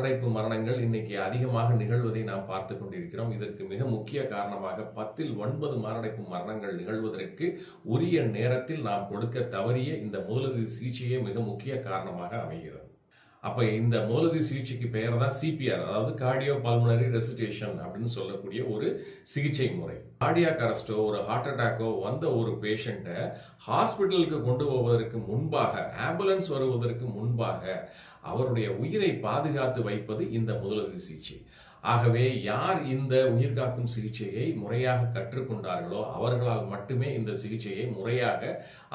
மாரடைப்பு மரணங்கள் இன்னைக்கு அதிகமாக நிகழ்வதை நாம் பார்த்து கொண்டிருக்கிறோம். இதற்கு மிக முக்கிய காரணமாக பத்தில் ஒன்பது மாரடைப்பு மரணங்கள் நிகழ்வதற்கு உரிய நேரத்தில் நாம் கொடுக்க தவறிய இந்த முதலுதவி சிகிச்சையே மிக முக்கிய காரணமாக அமைகிறது. அப்போ இந்த மூலதி சிகிச்சைக்கு பெயர் தான் சிபிஆர் அதாவது கார்டியோ பல்மனரி ரெசிடேஷன் அப்படின்னு சொல்லக்கூடிய ஒரு சிகிச்சை முறை. கார்டியாக் அரெஸ்டோ ஒரு ஹார்ட் அட்டாக்கோ வந்த ஒரு பேஷண்ட்டை ஹாஸ்பிட்டலுக்கு கொண்டு போவதற்கு முன்பாக ஆம்புலன்ஸ் வருவதற்கு முன்பாக அவருடைய உயிரை பாதுகாத்து வைப்பது இந்த முதலுதவி சிகிச்சை. ஆகவே யார் இந்த உயிர்காக்கும் சிகிச்சையை முறையாக கற்றுக்கொண்டார்களோ அவர்களால் மட்டுமே இந்த சிகிச்சையை முறையாக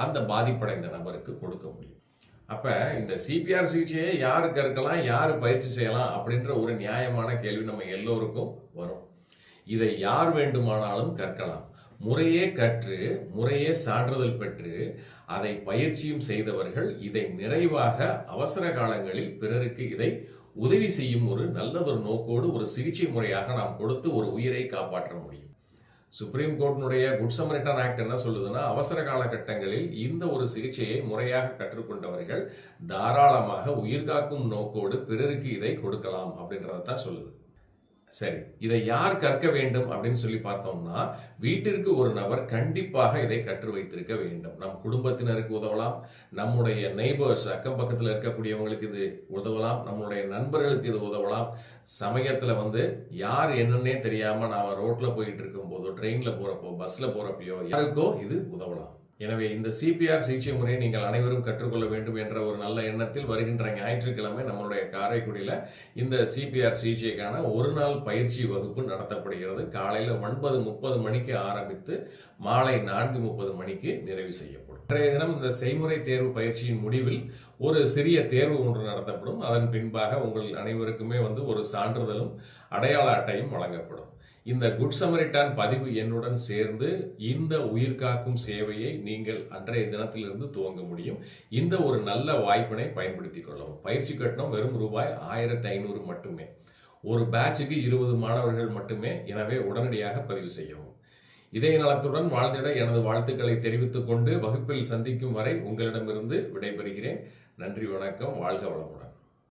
அந்த பாதிப்படைந்த நபருக்கு கொடுக்க முடியும். அப்போ இந்த சிபிஆர் சிகிச்சையை யார் கற்கலாம் யார் பயிற்சி செய்யலாம் அப்படின்ற ஒரு நியாயமான கேள்வி நம்ம எல்லோருக்கும் வரும். இதை யார் வேண்டுமானாலும் கற்கலாம். முறையே கற்று முறையே சான்றிதழ் பெற்று அதை பயிற்சியும் செய்தவர்கள் இதை நிறைவாக அவசர காலங்களில் பிறருக்கு இதை உதவி செய்யும் ஒரு நல்லதொரு நோக்கோடு ஒரு சிகிச்சை முறையாக நாம் கொடுத்து ஒரு உயிரை காப்பாற்ற முடியும். சுப்ரீம் கோர்ட்டினுடைய குட் சமரிட்டன் ஆக்ட் என்ன சொல்லுதுன்னா அவசர காலகட்டங்களில் இந்த ஒரு சிகிச்சையை முறையாக கற்றுக்கொண்டவர்கள் தாராளமாக உயிர்காக்கும் நோக்கோடு பிறருக்கு இதை கொடுக்கலாம் அப்படின்றத தான் சொல்லுது. சரி இதை யார் கற்க வேண்டும் அப்படின்னு சொல்லி பார்த்தோம்னா வீட்டிற்கு ஒரு நபர் கண்டிப்பாக இதை கற்று வைத்திருக்க வேண்டும். நம் குடும்பத்தினருக்கு உதவலாம் நம்முடைய நெய்பர்ஸ் அக்கம் பக்கத்தில் இருக்கக்கூடியவங்களுக்கு இது உதவலாம் நம்மளுடைய நண்பர்களுக்கு இது உதவலாம். சமயத்தில் வந்து யார் என்னன்னே தெரியாமல் நாம் ரோட்டில் போயிட்டு இருக்கும்போதோ போதோ போகிறப்போ பஸ்ஸில் போகிறப்பையோ யாருக்கோ இது உதவலாம். எனவே இந்த சிபிஆர் சிகிச்சை முறையை நீங்கள் அனைவரும் கற்றுக்கொள்ள வேண்டும் என்ற ஒரு நல்ல எண்ணத்தில் வருகின்ற ஞாயிற்றுக்கிழமை நம்மளுடைய காரைக்குடியில் இந்த சிபிஆர் சிகிச்சைக்கான ஒரு நாள் பயிற்சி வகுப்பு நடத்தப்படுகிறது. காலையில் ஒன்பது முப்பது மணிக்கு ஆரம்பித்து மாலை நான்கு முப்பது மணிக்கு நிறைவு செய்யப்படும். இன்றைய தினம் இந்த செய்முறை தேர்வு பயிற்சியின் முடிவில் ஒரு சிறிய தேர்வு ஒன்று நடத்தப்படும். அதன் பின்பாக உங்கள் அனைவருக்குமே வந்து ஒரு சான்றிதழும் அடையாள அட்டையும் வழங்கப்படும். இந்த குட் சமரிட்டான் பதிவு எண்ணுடன் சேர்ந்து இந்த உயிர்காக்கும் சேவையை நீங்கள் அன்றைய தினத்திலிருந்து துவங்க முடியும். இந்த ஒரு நல்ல வாய்ப்பினை பயன்படுத்திக் கொள்ளவும். பயிற்சி கட்டணம் வெறும் ரூபாய் ஆயிரத்தி ஐநூறு மட்டுமே. ஒரு பேட்சுக்கு இருபது மாணவர்கள் மட்டுமே எனவே உடனடியாக பதிவு செய்யவும். இதே நலத்துடன் வாழ்ந்திட எனது வாழ்த்துக்களை தெரிவித்துக் கொண்டு வகுப்பில் சந்திக்கும் வரை உங்களிடமிருந்து விடைபெறுகிறேன். நன்றி வணக்கம். வாழ்க வளமுடன்.